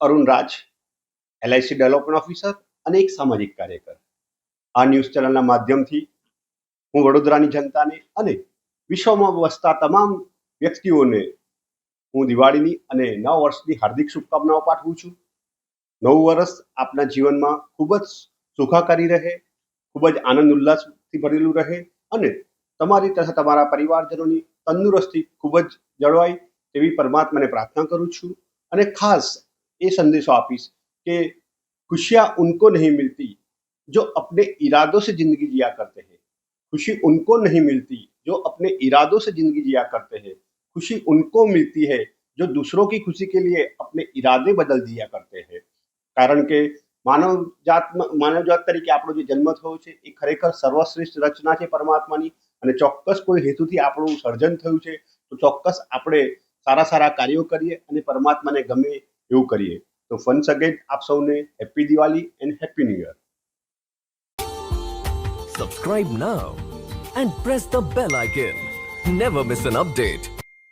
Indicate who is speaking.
Speaker 1: Arun Raj LIC development officer અને એક સામાજિક કાર્યકર. આ ન્યૂઝ ચેનલના માધ્યમથી હું વડોદરાની જનતાને અને વિશ્વમાં વસતા તમામ વ્યક્તિઓને હું દિવાળીની અને નવ વર્ષની હાર્દિક શુભકામનાઓ પાઠવું છું. નવું વર્ષ આપના જીવનમાં ખૂબ જ સુખાકારી રહે, ખૂબ જ આનંદ ઉલ્લાસથી ભરેલું રહે અને તમારી તથા તમારા પરિવારજનોની તંદુરસ્તી ખૂબ જ જળવાય તેવી પરમાત્માને પ્રાર્થના કરું છું. અને ખાસ એ સંદેશો આપીશ કે खुशियाँ उनको नहीं मिलती जो अपने इरादों से जिंदगी जिया करते हैं खुशी उनको नहीं मिलती जो अपने इरादों से जिंदगी जिया करते हैं खुशी उनको मिलती है जो दूसरों की खुशी के लिए अपने इरादे बदल दिया करते हैं કારણ કે માનવ જાત માનવ જાત તરીકે આપણો જે જન્મ થયો છે એ ખરેખર સર્વશ્રેષ્ઠ રચના છે પરમાત્માની અને ચોક્કસ કોઈ હેતુથી આપણું સર્જન થયું છે તો ચોક્કસ આપણે સારા સારા કાર્યો કરીએ અને પરમાત્માને ગમે એવું કરીએ. તો ફન્સ અગેન આપ સૌને happy Diwali and happy new year.
Speaker 2: Subscribe now and press the bell icon never miss an update.